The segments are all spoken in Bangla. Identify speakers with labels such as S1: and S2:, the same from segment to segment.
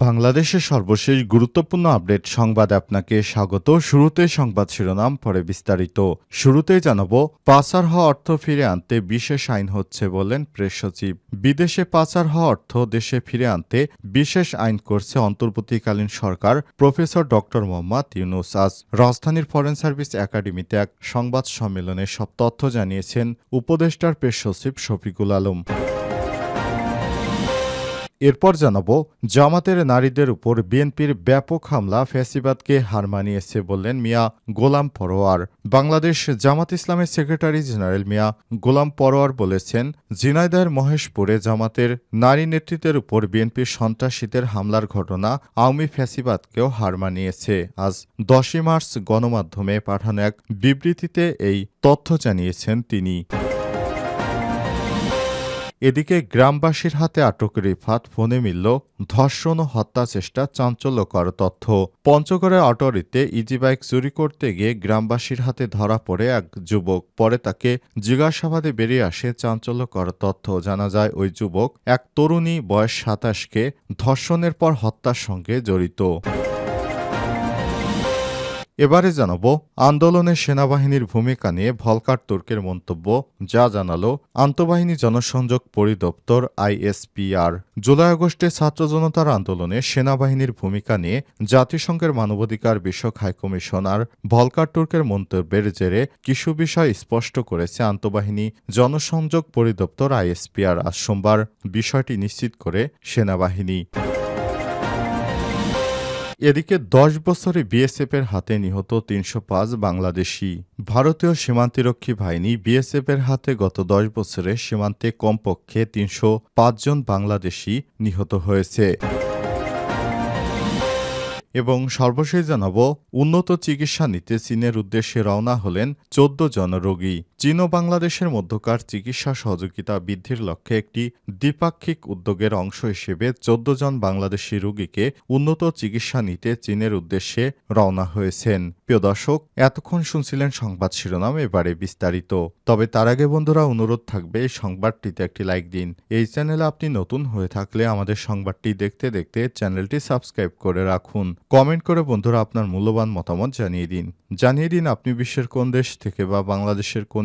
S1: বাংলাদেশের সর্বশেষ গুরুত্বপূর্ণ আপডেট সংবাদ আপনাকে স্বাগত। শুরুতে সংবাদ শিরোনাম, পরে বিস্তারিত। শুরুতেই জানাব, পাচার হওয়া অর্থ ফিরে আনতে বিশেষ আইন হচ্ছে বলেন প্রেস সচিব। বিদেশে পাচার হওয়া অর্থ দেশে ফিরে আনতে বিশেষ আইন করছে অন্তর্বর্তীকালীন সরকার, প্রফেসর ডক্টর মোহাম্মদ ইউনুস। আজ রাজধানীর ফরেন সার্ভিস একাডেমিতে এক সংবাদ সম্মেলনে সব তথ্য জানিয়েছেন উপদেষ্টার প্রেস সচিব শফিকুল আলম। এরপর জানাব, জামাতের নারীদের উপর বিএনপির ব্যাপক হামলা ফ্যাসিবাদকে হার মানিয়েছে বললেন মিয়া গোলাম পরোয়ার। বাংলাদেশ জামাত ইসলামের সেক্রেটারি জেনারেল মিয়া গোলাম পরোয়ার বলেছেন, ঝিনাইদহের মহেশপুরে জামাতের নারী নেতৃত্বের উপর বিএনপির সন্ত্রাসীদের হামলার ঘটনা আওয়ামী ফ্যাসিবাদকেও হার মানিয়েছে। আজ দশই মার্চ গণমাধ্যমে পাঠানো এক বিবৃতিতে এই তথ্য জানিয়েছেন তিনি। এদিকে গ্রামবাসীর হাতে আটক রিফাত, ফোনে মিলল, ধর্ষণ ও হত্যা চেষ্টা চাঞ্চল্যকর তথ্য। পঞ্চগড়ে অটোরিতে ইজি বাইক চুরি করতে গিয়ে গ্রামবাসীর হাতে ধরা পড়ে এক যুবক। পরে তাকে জিজ্ঞাসাবাদে বেরিয়ে আসে চাঞ্চল্যকর তথ্য। জানা যায়, ওই যুবক এক তরুণী বয়স সাতাশকে ধর্ষণের পর হত্যার সঙ্গে জড়িত। এবারে জানাব, আন্দোলনে সেনাবাহিনীর ভূমিকা নিয়ে ভলকার তুর্কের মন্তব্য, যা জানালো আন্তঃবাহিনী জনসংযোগ পরিদপ্তর আইএসপিআর। জুলাই আগস্টে ছাত্র জনতার আন্দোলনে সেনাবাহিনীর ভূমিকা নিয়ে জাতিসংঘের মানবাধিকার বিষয়ক হাইকমিশনার ভলকার তুর্কের মন্তব্যের জেরে কিছু বিষয় স্পষ্ট করেছে আন্তঃবাহিনী জনসংযোগ পরিদপ্তর আইএসপিআর। আজ সোমবার বিষয়টি নিশ্চিত করে সেনাবাহিনী। এদিকে দশ বছরে বিএসএফের হাতে নিহত তিনশো পাঁচ বাংলাদেশি। ভারতীয় সীমান্তিরক্ষী বাহিনী বিএসএফের হাতে গত দশ বছরে সীমান্তে কমপক্ষে তিনশো জন বাংলাদেশি নিহত হয়েছে। এবং সর্বশেষ জানাব, উন্নত চিকিৎসা নিতে চীনের উদ্দেশ্যে রওনা হলেন চোদ্দ জন রোগী। চীন ও বাংলাদেশের মধ্যকার চিকিৎসা সহযোগিতা বৃদ্ধির লক্ষ্যে একটি দ্বিপাক্ষিক উদ্যোগের অংশ হিসেবে চোদ্দ জন বাংলাদেশি রোগীকে উন্নত চিকিৎসা নিতে চীনের উদ্দেশ্যে রওনা হয়েছেন। প্রিয় দর্শক, এতক্ষণ শুনছিলেন সংবাদ শিরোনাম, এবারে বিস্তারিত। তবে তার আগে বন্ধুরা, অনুরোধ থাকবে এই সংবাদটিতে একটি লাইক দিন। এই চ্যানেলে আপনি নতুন হয়ে থাকলে আমাদের সংবাদটি দেখতে দেখতে চ্যানেলটি সাবস্ক্রাইব করে রাখুন। কমেন্ট করে বন্ধুরা আপনার মূল্যবান মতামত জানিয়ে দিন। জানিয়ে দিন আপনি বিশ্বের কোন দেশ থেকে বা বাংলাদেশের কোন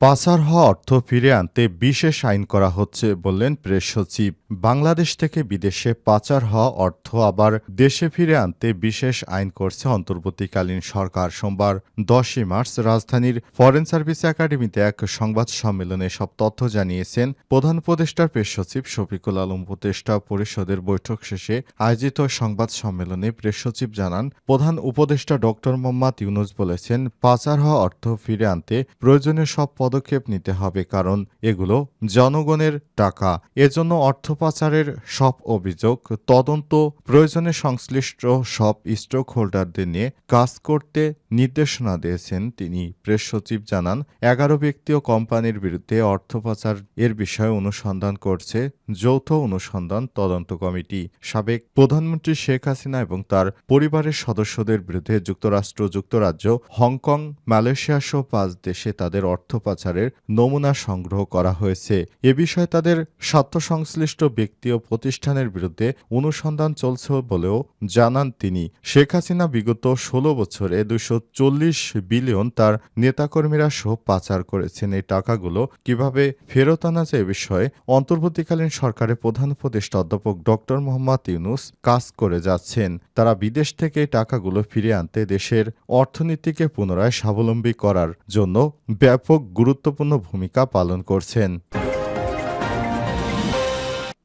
S1: পাচার হওয়া অর্থ ফিরে আনতে বিশেষ আইন করা হচ্ছে বললেন প্রেস সচিব। বাংলাদেশ থেকে বিদেশে পাচার হওয়া অর্থ আবার দেশে ফিরে আনতে বিশেষ আইন করছে অন্তর্বর্তীকালীন সরকার। সোমবার দশই মার্চ রাজধানীর ফরেন সার্ভিস একাডেমিতে এক সংবাদ সম্মেলনে সব তথ্য জানিয়েছেন প্রধান উপদেষ্টার প্রেস সচিব শফিকুল আলম। উপদেষ্টা পরিষদের বৈঠক শেষে আয়োজিত সংবাদ সম্মেলনে প্রেস সচিব জানান, প্রধান উপদেষ্টা ডক্টর মোহাম্মদ ইউনুস বলেছেন, পাচার হওয়া অর্থ ফিরে আনতে প্রয়োজনীয় সব পদক্ষেপ নিতে হবে, কারণ এগুলো জনগণের টাকা। এজন্য অর্থ পাচারের সব অভিযোগ, তদন্ত, প্রয়োজনে সংশ্লিষ্ট সব স্টক হোল্ডারদের নিয়ে কাজ করতে নির্দেশনা দিয়েছেন তিনি। প্রেস সচিব জানান, এগারো ব্যক্তি ও কোম্পানির বিরুদ্ধে অর্থ পাচার এর বিষয়ে অনুসন্ধান করছে যৌথ অনুসন্ধান তদন্ত কমিটি। সাবেক প্রধানমন্ত্রী শেখ হাসিনা এবং তার পরিবারের সদস্যদের বিরুদ্ধে যুক্তরাষ্ট্র, যুক্তরাজ্য, হংকং, মালয়েশিয়া সহ পাঁচ দেশে তাদের অর্থ পাচারের নমুনা সংগ্রহ করা হয়েছে। এ বিষয়ে তাদের স্বার্থ সংশ্লিষ্ট ব্যক্তি ও প্রতিষ্ঠানের বিরুদ্ধে অনুসন্ধান চলছে বলেও জানান তিনি। শেখ হাসিনা বিগত ষোলো বছরে দুশো চল্লিশ বিলিয়ন তার নেতাকর্মীরা সহ পাচার করেছেন। এই টাকাগুলো কীভাবে ফেরত আনা যায় এ বিষয়ে অন্তর্বর্তীকালীন সরকারের প্রধান উপদেষ্টা অধ্যাপক ডক্টর মোহাম্মদ ইউনুস কাজ করে যাচ্ছেন। তারা বিদেশ থেকে টাকাগুলো ফিরে আনতে দেশের অর্থনীতিকে পুনরায় স্বাবলম্বী করার জন্য ব্যাপক গুরুত্বপূর্ণ ভূমিকা পালন করছেন।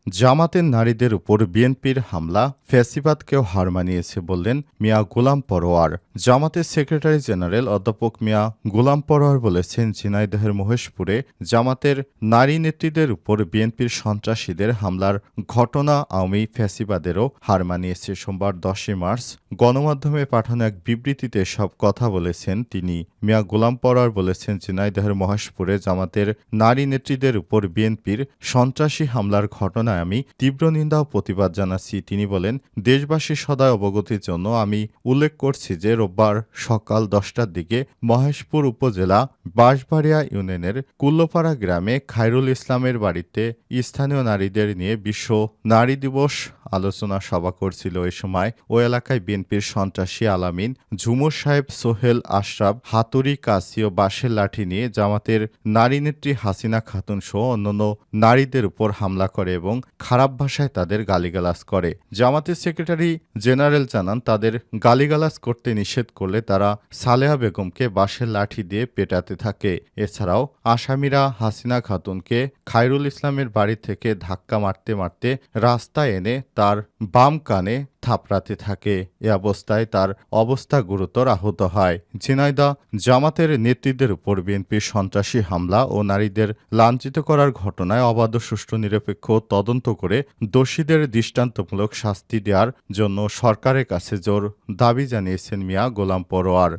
S1: জামাতের নারীদের উপর বিএনপির হামলা, ফ্যাসিবাদকেও হার মানিয়েছে বললেন মিয়া গোলাম পরোয়ার। জামাতের সেক্রেটারি জেনারেল অধ্যাপক মিয়া গোলাম পরোয়ার বলেছেন, ঝিনাইদহের মহেশপুরে জামাতের নারী নেত্রীদের উপর বিএনপির সন্ত্রাসীদের হামলার ঘটনা আওয়ামী ফ্যাসিবাদেরও হার মানিয়েছে। সোমবার দশই মার্চ গণমাধ্যমে পাঠানো এক বিবৃতিতে সব কথা বলেছেন তিনি। মিয়া গোলাম পরোয়ার বলেছেন, ঝিনাইদহের মহেশপুরে জামাতের নারী নেত্রীদের উপর বিএনপির সন্ত্রাসী হামলার ঘটনা ঘটনায় আমি তীব্র নিন্দা ও প্রতিবাদ জানাচ্ছি। তিনি বলেন দেশবাসীর সদায় অবগতির জন্য আমি উল্লেখ করছি যে রোববার সকাল দশটার দিকে মহেশপুর উপজেলা বাঁশবাড়িয়া ইউনিয়নের কুল্লোপাড়া গ্রামে খায়রুল ইসলামের বাড়িতে স্থানীয় নারীদের নিয়ে বিশ্ব নারী দিবস আলোচনা সভা করছিল। এ সময় ও এলাকায় বিএনপির সন্ত্রাসী আলামিন, ঝুমুর সাহেব, সোহেল আশরাফ হাতুরি কাসি ও বাঁশের লাঠি নিয়ে জামাতের নারী নেত্রী হাসিনা খাতুন সহ অন্যান্য নারীদের উপর হামলা করে এবং খারাপ ভাষায় তাদের গালিগালাজ করে। জামাতের সেক্রেটারি জেনারেল জানান, তাদের গালিগালাজ করতে নিষেধ করলে তারা সালেহা বেগমকে বাঁশের লাঠি দিয়ে পেটাতে থাকে। এছাড়াও আসামিরা হাসিনা খাতুনকে খায়রুল ইসলামের বাড়ি থেকে ধাক্কা মারতে মারতে রাস্তায় এনে তার বাম কানে থাপড়াতে থাকে। এ অবস্থায় তার অবস্থা গুরুতর আহত হয়। ঝিনাইদা জামাতের নেতৃত্বের উপর বিএনপির সন্ত্রাসী হামলা ও নারীদের লাঞ্ছিত করার ঘটনায় অবাধ, সুষ্ঠু, নিরপেক্ষ তদন্ত করে দোষীদের দৃষ্টান্তমূলক শাস্তি দেওয়ার জন্য সরকারের কাছে জোর দাবি জানিয়েছেন মিয়া গোলাম পরোয়ার।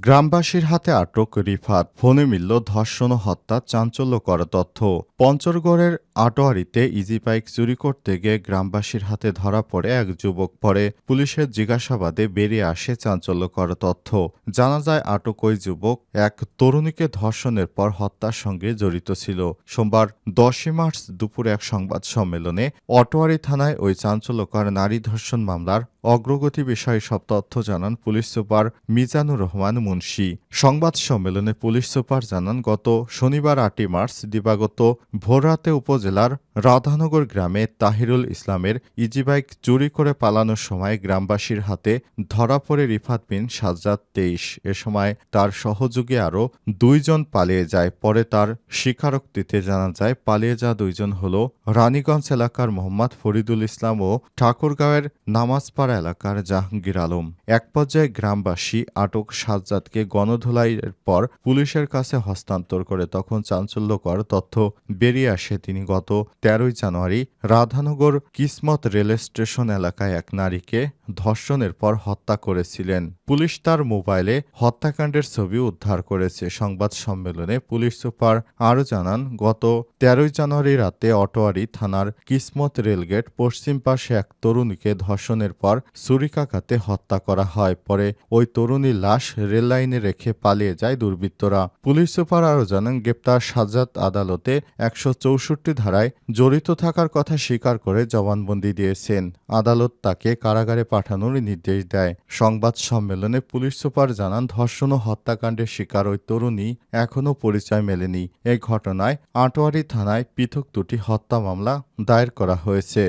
S1: গ্রামবাসীর হাতে আটক রিফাত, ফোনে মিলল ধর্ষণ হত্যা, চাঞ্চল্যকর তথ্য। পঞ্চরগড়ের আটোয়ারিতে ইজি বাইক চুরি করতে গিয়ে গ্রামবাসীর হাতে ধরা পড়ে এক যুবক। পরে পুলিশের জিজ্ঞাসাবাদে বেরিয়ে আসে চাঞ্চল্যকর তথ্য। জানা যায়, আটক ওই যুবক এক তরুণীকে ধর্ষণের পর হত্যার সঙ্গে জড়িত ছিল। সোমবার দশই মার্চ দুপুরে এক সংবাদ সম্মেলনে অটোয়ারি থানায় ওই চাঞ্চল্যকর নারী ধর্ষণ মামলার অগ্রগতি বিষয়ে সব তথ্য জানান পুলিশ সুপার মিজানুর রহমান মুন্সি। সংবাদ সম্মেলনে পুলিশ সুপার জানান, গত শনিবার আটই মার্চ দিবাগত ভোররাতে উপজেলার রাধানগর গ্রামে তাহিরুল ইসলামের ইজিবাইক চুরি করে পালানোর সময় গ্রামবাসীর হাতে ধরা পড়ে রিফাত বিন সাজ্জাদ তেইশ। এ সময় তার সহযোগী আরও দুইজন পালিয়ে যায়, পরে তার স্বীকারোক্তিতে জানা যায়, পালিয়ে যাওয়া দুইজন হল রানীগঞ্জ এলাকার মোহাম্মদ ফরিদুল ইসলাম ও ঠাকুরগাঁওয়ের নামাজপাড়া এলাকার জাহাঙ্গীর আলম। এক পর্যায়ে গ্রামবাসী আটক সাজ্জাদকে গণধোলাইয়ের পর পুলিশের কাছে হস্তান্তর করে তখন চাঞ্চল্যকর তথ্য বেরিয়ে আসে। তিনি গত তেরোই জানুয়ারি রাধানগর কিসমত রেল স্টেশন এলাকায় এক নারীকে ধর্ষণের পর হত্যা করেছিলেন। পুলিশ তার মোবাইলে হত্যাকাণ্ডের ছবি উদ্ধার করেছে। সংবাদ সম্মেলনে পুলিশ সুপার আরও জানান, গত তেরোই জানুয়ারি রাতে অটোয়ারি থানার কিসমত রেলগেট পশ্চিম পাশে এক তরুণীকে ধর্ষণের পর ছুরিকাঘাতে হত্যা করা হয়। পরে ওই তরুণীর লাশ রেল লাইনে রেখে পালিয়ে যায় দুর্বৃত্তরা। পুলিশ সুপার আরও জানান, গ্রেপ্তার সাজাদ আদালতে একশো চৌষট্টি ধারায় জড়িত থাকার কথা স্বীকার করে জবানবন্দি দিয়েছেন। আদালত তাকে কারাগারে পাঠানোর নির্দেশ দেয়। সংবাদ সম্মেলনে পুলিশ সুপার জানান, ধর্ষণ ও হত্যাকাণ্ডের শিকার ওই তরুণী এখনও পরিচয় মেলেনি। এ ঘটনায় আটোয়ারি থানায় পৃথক দুটি হত্যা মামলা দায়ের করা হয়েছে।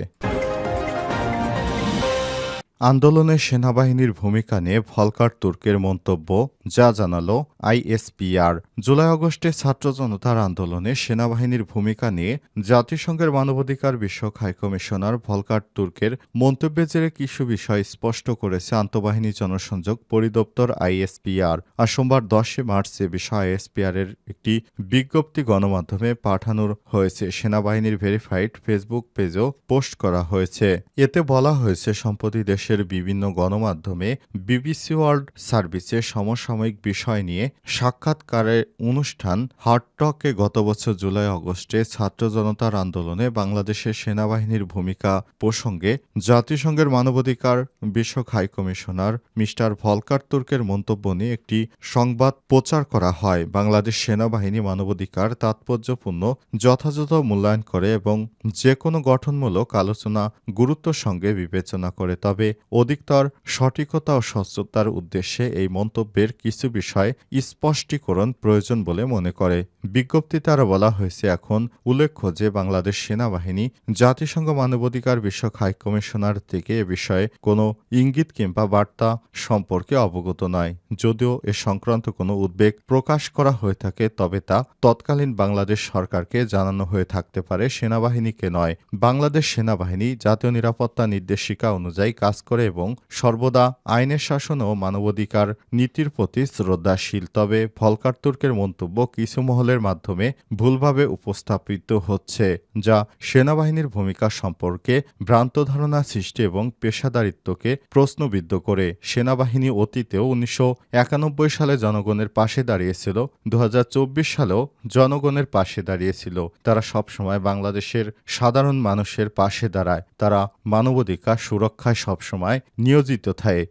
S1: আন্দোলনে সেনাবাহিনীর ভূমিকা নিয়ে ভলকার তুর্কের মন্তব্য যা জানালো আইএসপিআর। জুলাই আগস্টে ছাত্র জনতার আন্দোলনে সেনাবাহিনীর ভূমিকা নিয়ে জাতিসংঘের মানবাধিকার বিষয়ক হাইকমিশনার ভলকার তুর্কের মন্তব্যের জেরে কিছু বিষয় স্পষ্ট করেছে আন্তঃবাহিনী জনসংযোগ পরিদপ্তর আইএসপিআর। আর সোমবার দশই মার্চ এ বিষয়ে আইএসপিআর এর একটি বিজ্ঞপ্তি গণমাধ্যমে পাঠানোর হয়েছে। সেনাবাহিনীর ভেরিফাইড ফেসবুক পেজও পোস্ট করা হয়েছে। এতে বলা হয়েছে, সম্প্রতি দেশের বিভিন্ন গণমাধ্যমে বিবিসি ওয়ার্ল্ড সার্ভিসে সমসাময়িক বিষয় নিয়ে সাক্ষাৎকারের অনুষ্ঠান হার্টটকে গত বছর জুলাই আগস্টে ছাত্র জনতার আন্দোলনে বাংলাদেশের সেনাবাহিনীর ভূমিকা প্রসঙ্গে জাতিসংঘের মানবাধিকার বিষয়ক হাইকমিশনার মিস্টার ভলকার তুর্কের মন্তব্য নিয়ে একটি সংবাদ প্রচার করা হয়। বাংলাদেশ সেনাবাহিনী মানবাধিকার তাৎপর্যপূর্ণ, যথাযথ মূল্যায়ন করে এবং যে কোনো গঠনমূলক আলোচনা গুরুত্ব সঙ্গে বিবেচনা করে। তবে অধিকতর সঠিকতা ও স্বচ্ছতার উদ্দেশ্যে এই মন্তব্যের কিছু বিষয় স্পষ্টীকরণ প্রয়োজন বলে মনে করে। বিজ্ঞপ্তিতে আরও বলা হয়েছে, এখন উল্লেখ্য যে বাংলাদেশ সেনাবাহিনী জাতিসংঘ মানবাধিকার বিষয়ক হাইকমিশনার থেকে এ বিষয়ে কোনো ইঙ্গিত কিংবা বার্তা সম্পর্কে অবগত নয়। যদিও এ সংক্রান্ত কোনো উদ্বেগ প্রকাশ করা হয়ে থাকে, তবে তা তৎকালীন বাংলাদেশ সরকারকে জানানো হয়ে থাকতে পারে, সেনাবাহিনীকে নয়। বাংলাদেশ সেনাবাহিনী জাতীয় নিরাপত্তা নির্দেশিকা অনুযায়ী কাজ করে এবং সর্বদা আইনের শাসন ও মানবাধিকার নীতির প্রতি শ্রদ্ধাশীল। তবে ভলকার তুর্কের মন্তব্য কিছু মহলের মাধ্যমে ভুলভাবে উপস্থাপিত হচ্ছে, যা সেনাবাহিনীর ভূমিকা সম্পর্কে ভ্রান্ত ধারণা সৃষ্টি এবং পেশাদারিত্বকে প্রশ্নবিদ্ধ করে। সেনাবাহিনী অতীতেও উনিশশো একানব্বই সালে জনগণের পাশে দাঁড়িয়েছিল দু হাজার চব্বিশ সালেও জনগণের পাশে দাঁড়িয়েছিল। তারা সবসময় বাংলাদেশের সাধারণ মানুষের পাশে দাঁড়ায়। তারা মানবাধিকার সুরক্ষায় সবসময় নিয়োজিত থাকে।